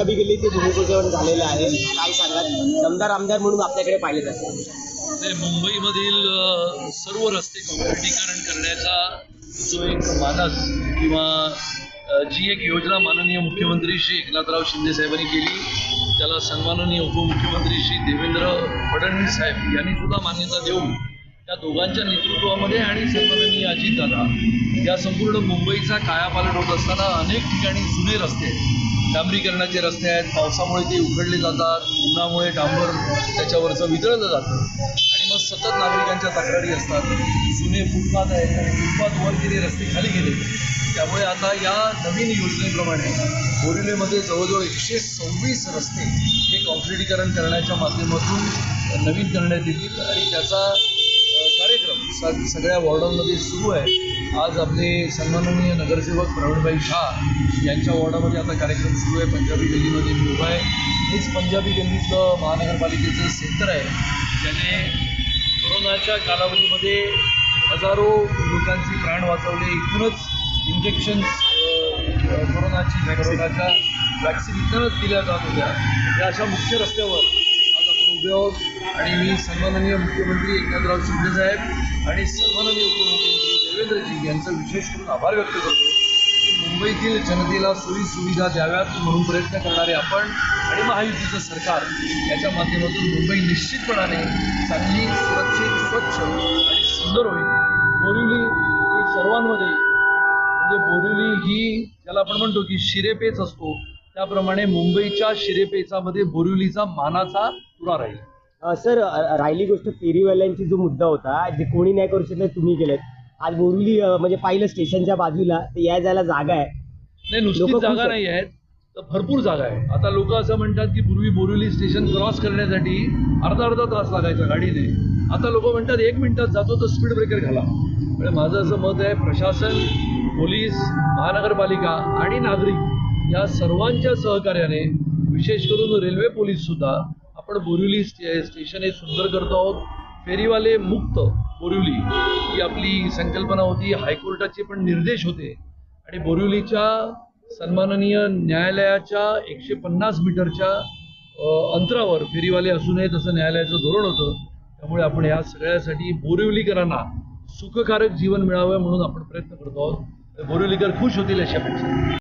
पंजाबी गल्लीचे भूमिपूजन झालेलं आहे. काय सांगाल दमदार आमदार म्हणून आपल्याकडे पाहिले जाते मुंबईमधील सर्व रस्ते काँक्रिटीकरण करण्याचा जो एक मानस किंवा जी एक योजना माननीय मुख्यमंत्री श्री एकनाथराव शिंदे साहेबांनी केली त्याला सन्माननीय उपमुख्यमंत्री श्री देवेंद्र फडणवीस साहेब यांनी सुद्धा मान्यता देऊन त्या दोघांच्या नेतृत्वामध्ये आणि सन्माननीय अजितदादा या संपूर्ण मुंबईचा कायापालट होत असताना अनेक ठिकाणी जुने रस्ते आहेत. डांबरीकरणाचे रस्ते आहेत पावसामुळे ते उघडले जातात उन्हामुळे डांबर त्याच्यावरचं वितळलं जातं. आणि मग सतत नागरिकांच्या तक्रारी असतात. जुने फुटपाथ आहेत आणि फुटपाथवर गेले रस्ते खाली गेले. त्यामुळे आता या नवीन योजनेप्रमाणे बोरिवलीमध्ये जवळजवळ एकशे सव्वीस रस्ते हे कॉन्क्रिटीकरण करण्याच्या माध्यमातून नवीन करण्यात येतील. आणि त्याचा कार्यक्रम स सगळ्या वॉर्डांमध्ये सुरू आहे. आज आपले सन्माननीय नगरसेवक प्रवीणभाई शाह यांच्या वॉर्डामध्ये आता कार्यक्रम सुरू आहे. पंजाबी गल्लीमध्ये मी उभा आहे. हेच पंजाबी गल्लीचं महानगरपालिकेचं सेंटर आहे. ज्याने कोरोनाच्या कालावधीमध्ये हजारो लोकांचे प्राण वाचवले. इथूनच इंजेक्शन्स कोरोनाची कोरोनाच्या वॅक्सिन इतरच दिल्या जात होत्या. या अशा मुख्य रस्त्यावर आज आणि मी सन्माननीय मुख्यमंत्री एकनाथराव शिंदे साहेब आणि सन्माननीय उपमुख्यमंत्री देवेंद्रजी यांचा विशेष करून आभार व्यक्त करतो. मुंबईतील जनतेला सोयी सुविधा द्याव्यात म्हणून प्रयत्न करणारे आपण आणि महायुतीचं सरकार याच्या माध्यमातून मुंबई निश्चितपणाने चांगली सुरक्षित स्वच्छ आणि सुंदर होईल. बोरिवली ही सर्वांमध्ये म्हणजे बोरिवली ही ज्याला आपण म्हणतो की शिरेपेच असतो त्याप्रमाणे मुंबईच्या शिरेपेचामध्ये बोरिवलीचा मानाचा तुरा राहील. अ, सर अ, राहिली गोष्ट फेरीवाल्यांची जो मुद्दा होता जे कोणी नाही करू शकत तुम्ही केलेत. आज बोरिवली अ, म्हणजे पाहिलं स्टेशनच्या बाजूला तर या जायला जागा आहे. नाही नुसतीच लोकं खुश जागा आहेत. नाही आहेत तर भरपूर जागा आहे आता लोक असं म्हणतात की पूर्वी बोरिवली स्टेशन क्रॉस करण्यासाठी अर्धा अर्धा तास लागायचा गाडीने. आता लोक म्हणतात एक मिनिटात जातो तर स्पीड ब्रेकर घाला. म्हणजे माझं असं मत आहे प्रशासन पोलीस महानगरपालिका आणि नागरिक या सर्वांच्या सहकार्याने विशेष करून रेल्वे पोलीस सुद्धा आपण बोरिवली स्टेशन हे सुंदर करतो आहोत. फेरीवाले मुक्त बोरिवली ही आपली संकल्पना होती. हायकोर्टाचे पण निर्देश होते. आणि बोरिवलीच्या सन्माननीय न्यायालयाच्या एकशे पन्नास मीटरच्या अंतरावर फेरीवाले असू नयेत असं न्यायालयाचं धोरण होतं. त्यामुळे आपण या सगळ्यासाठी बोरिवलीकरांना सुखकारक जीवन मिळावं म्हणून आपण प्रयत्न करतो आहोत. बोरिवलीकर खुश होतील अशी अपेक्षा.